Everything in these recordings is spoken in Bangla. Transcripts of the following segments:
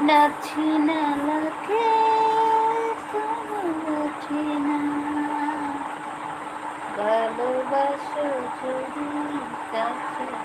না ছিনা লাগে তোমার ভালোবাসো যদি কাছে।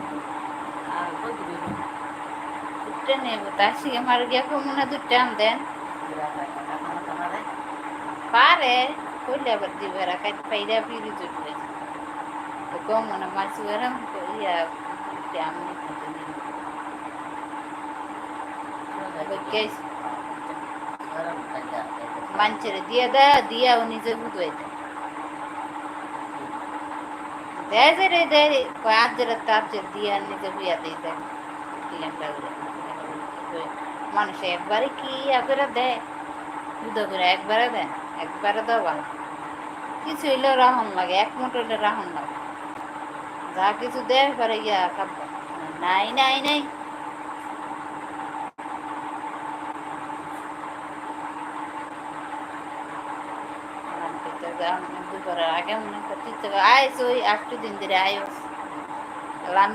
Tuh. Aku tuh di দুটো নেব তার সিগে মার গিয়া কমু না দুটো আম দেন পারে কইলে আবার দিবে রাখাই পাইলে ফিরি জুটলে তো কমু না মাছ গরম ইয়া দুটো আম নিতে মাঞ্চেরে দিয়ে দেয় দিয়া ও নিজে বুঝাই দেয় দেয় যে রে দেয় কয় আজ যেটা তার যে দিয়া নিজে বুয়া দিয়ে দেয় মানুষ একবারে কি করে দেয় দুধ করে একবারে দেয় একবারে দাও ভালো কিছু হইলে রাহন লাগে এক মুঠ হইলে রাহন লাগে যা কিছু দেয় পরে গিয়া খাব নাই নাই নাই দিন ধরে আয়স লান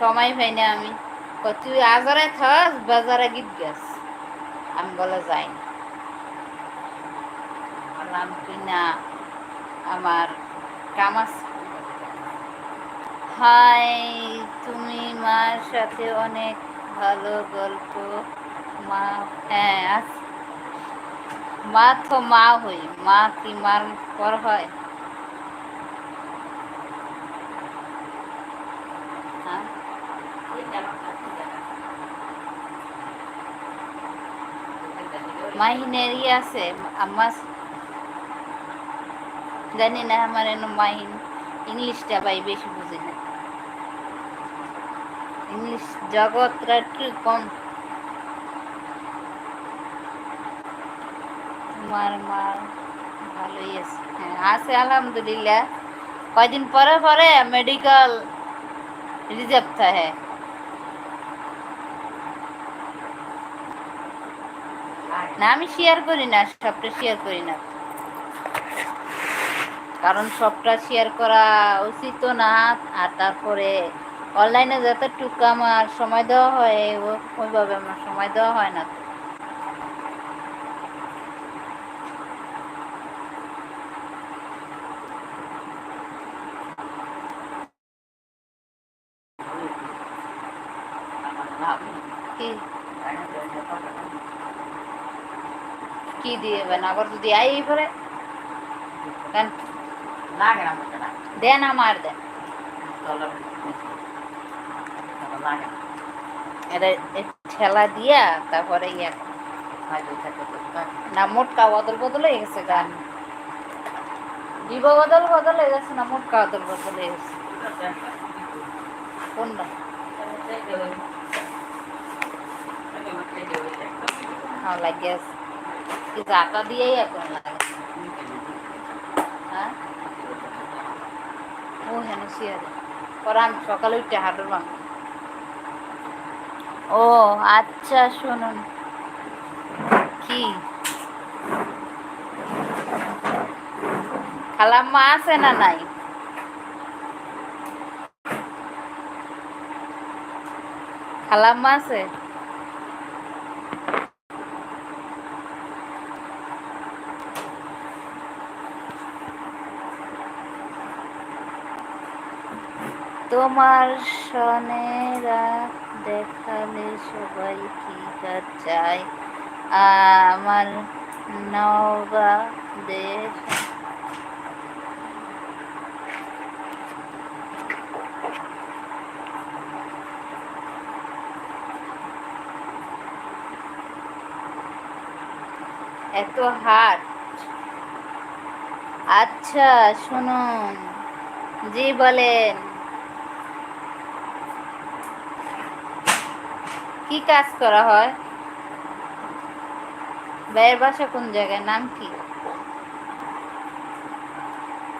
সময় না আমি। আজরে থাস, বাজারে গীত গেছ আমি বলে যাই তুই না, আমার হাই, তুমি মার সাথে অনেক ভালো গল্প। মা হ্যাঁ মা তো মা হই, মা কি মার পর হ্যাঁ? মাহিনের ইয়ে আছে আমার জানি না আমার এনে মাহিন ইংলিশটা পাই বেশি বুঝি না ইংলিশ জগৎটা একটু কম তোমার মা ভালোই আছে হ্যাঁ আছে আলহামদুলিল্লাহ কয়দিন পরে পরে মেডিকেল রিজার্ভ থাকে না, আমি শেয়ার করি না, সবটা শেয়ার করি না। কারণ সবটা শেয়ার করা উচিত না, আর তারপরে অনলাইনে যতটুকু আমার সময় দেওয়া হয় ওইভাবে আমার সময় দেওয়া হয় না কি কি দিয়ে দেবেন আবার যদি আই পরে কেন লাগে না দেন আমার দেন। লাগে না। এটা ঠেলা দিয়া তারপরে ইয়া। না মোটকা বদল বদল হয়ে গেছে গান দিব বদল বদল হয়ে গেছে না মোটকা বদল বদল হয়ে গেছে। কোনটা? হ্যাঁ লাগিয়ে আছে। দিয়েই এখন লাগে। হ্যাঁ? ও হেন সকালে ও আচ্ছা শুনুন। কি? খালাম্মা আছে না নাই? খালাম্মা আছে? তোমার সনেরা দেখালে সবাই কি চায়? আমার নওগা দেশ। এত হাট। আচ্ছা শুনুন। জি বলেন। কি কাজ করা হয়? ভাইয়ের বাসা কোন জায়গায়? নাম কি?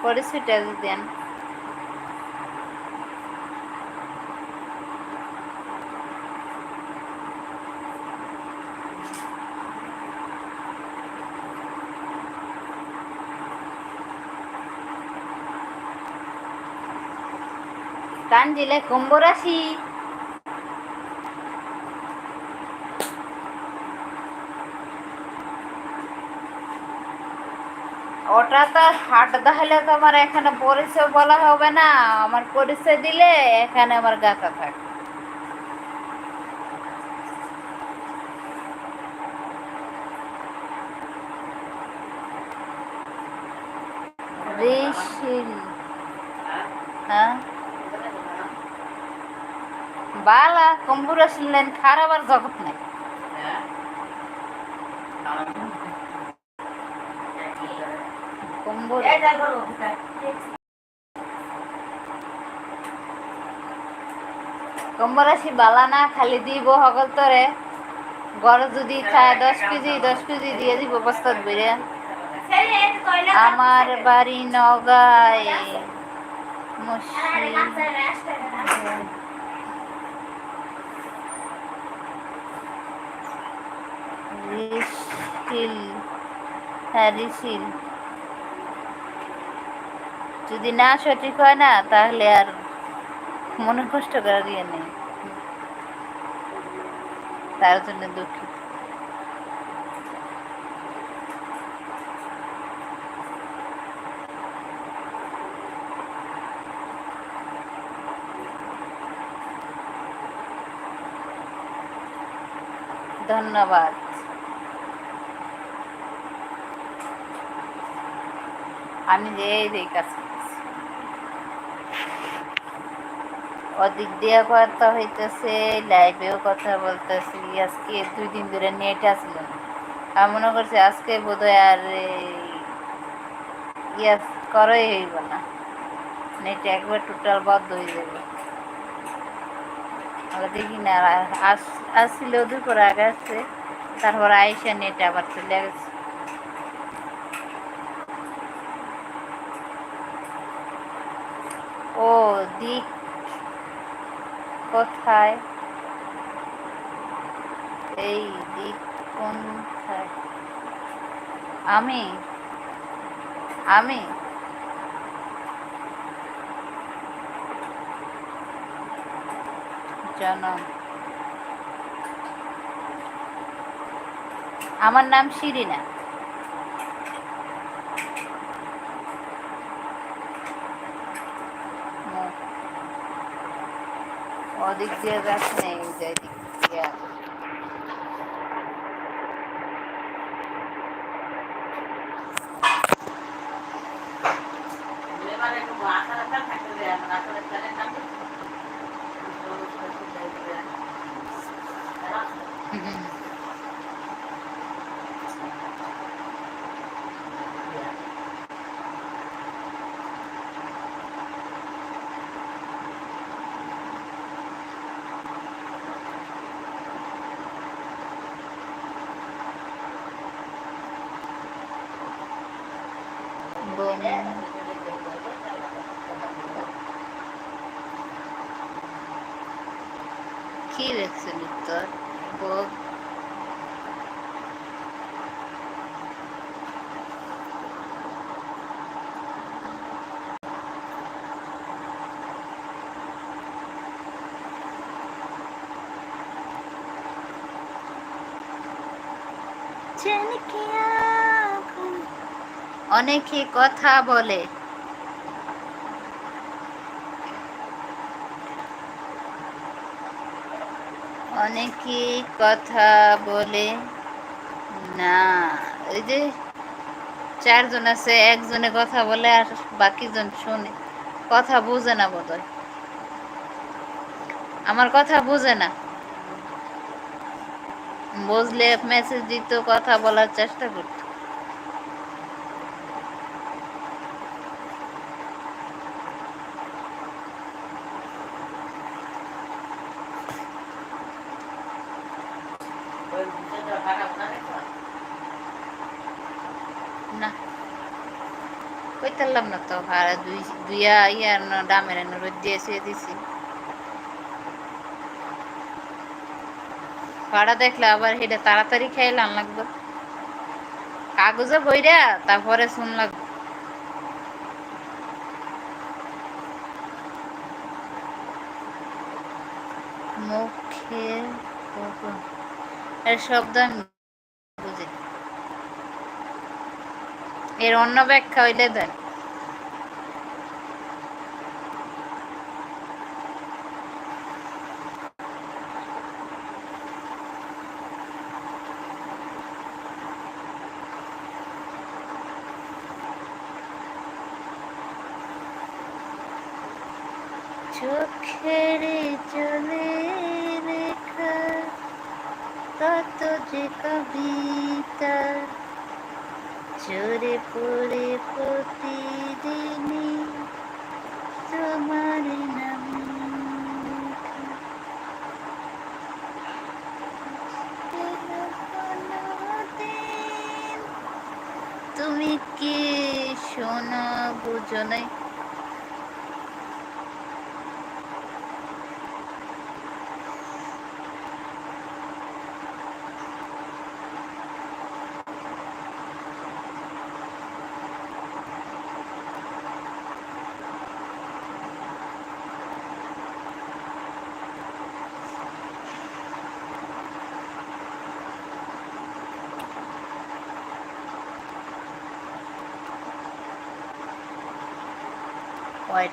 পরিচয়টা দেন। কাঞ্জিলে কুম্ভ রাশি। ওটা তো হাট দেখালে তো আমার এখানে পরিচয় বলা হবে না। আমার পরিচয় দিলে এখানে আমার গাছা থাকে। ঋষিল হ্যাঁ? বালা কম্বুরা শুনলেন খারাপ আর জগৎ নাই কম্বুর কম্বরাশি বালা না খালি দিব হগল তরে। গড় যদি খায় দশ কেজি দশ কেজি দিয়ে দিব বস্তাত বেড়ে। আমার বাড়ি নগায়। রিসিল হ্যাঁ রিসিল যদি না সঠিক হয় না, তাহলে আর মনে কষ্ট করার ইয়ে নেই। তার জন্য দুঃখিত। ধন্যবাদ। আমি যে এই যে এই কাজ করতেছি। ওদিক দিয়ে কথা হইতেছে লাইভেও কথা বলতেছি। আজকে দুই দিন ধরে নেট আসল না। আমি মনে করছি আজকে বোধহয় আর ইয়াস করই হইব না। নেট একবার টোটাল বন্ধ হয়ে যাবে। আমরা দেখি না আর আস- আসছিল দুপুর আগে আসছে তারপর আইসা নেট আবার চলে গেছে। ও, দিক কোথায়? এই দিক কোথায় আমি? আমি? জনম। আমার নাম শিরিনা। ওদিক দিয়ে যাচ্ছে না এই যে এদিক দিয়ে আসছে। Kivet Viktor, Bob. Turn the key অনেকে কথা বলে। অনেকে কথা বলে না। ওই যে চারজন আছে, একজনে কথা বলে আর বাকিজন শোনে। কথা বুঝে না বোধহয়। আমার কথা বুঝে না। বুঝলে মেসেজ দিত, কথা বলার চেষ্টা করত। ভাড়া দুই, দুইয়া ইয়ার ডামের রোদ দিয়ে শুয়ে দিছি। ভাড়া দেখলে আবার হেটা তাড়াতাড়ি খাইলাম লাগবে। কাগজে বইরা, তারপরে শুন লাগবে। মুখের এর শব্দ আমি এর অন্য ব্যাখ্যা হইলে দেন। চোখের জলে রেখা কত যে কবিতা চোরে পড়ে প্রতিদিনই তোমার নাম। তুমি কি শোনা বুঝো নাই like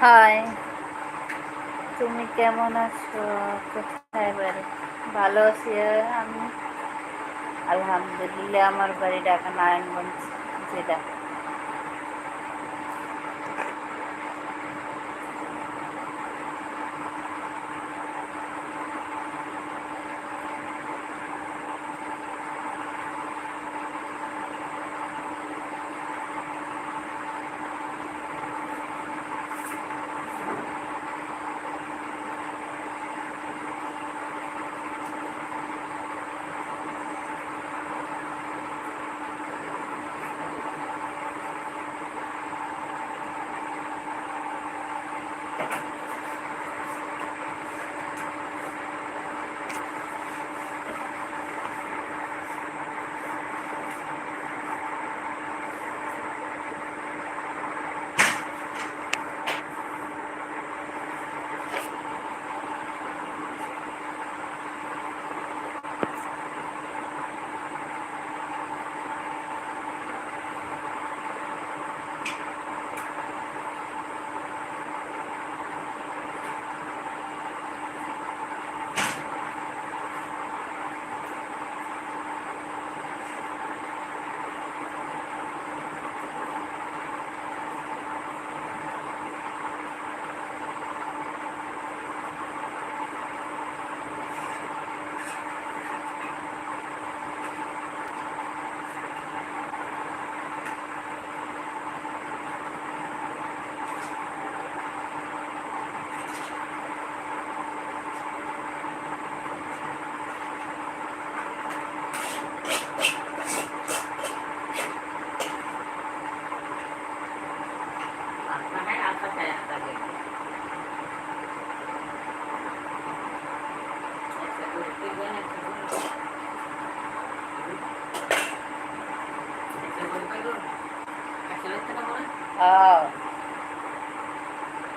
হাই, তুমি কেমন আছো? কোথায় বাড়ি? ভালো আছি আমি। আলহামদুলিল্লাহ, আমার বাড়ি ঢাকা নারায়ণগঞ্জ জেলা।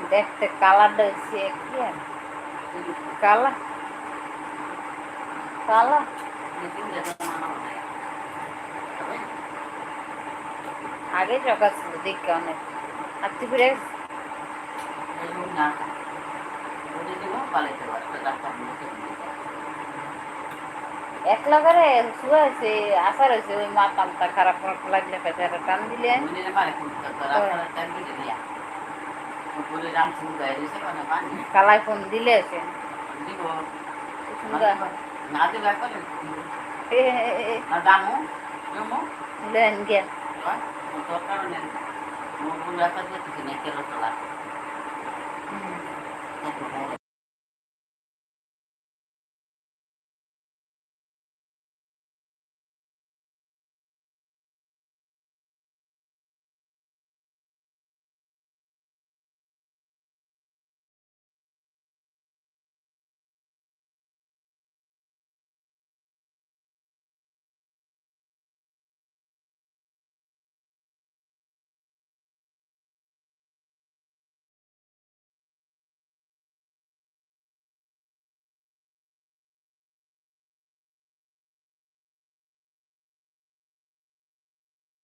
দেখতে কালারটা হচ্ছে কি কালা। কালা। আগে জগা ছিল দেখতে অনেক। আর তুই ফিরে না। একলা করে শুয়ে আছে আসার হয়েছে ওই মাথামটা খারাপ লাগলে পেছাটা টান দিলে কালাই ফোন দিলে আছে সুন্দর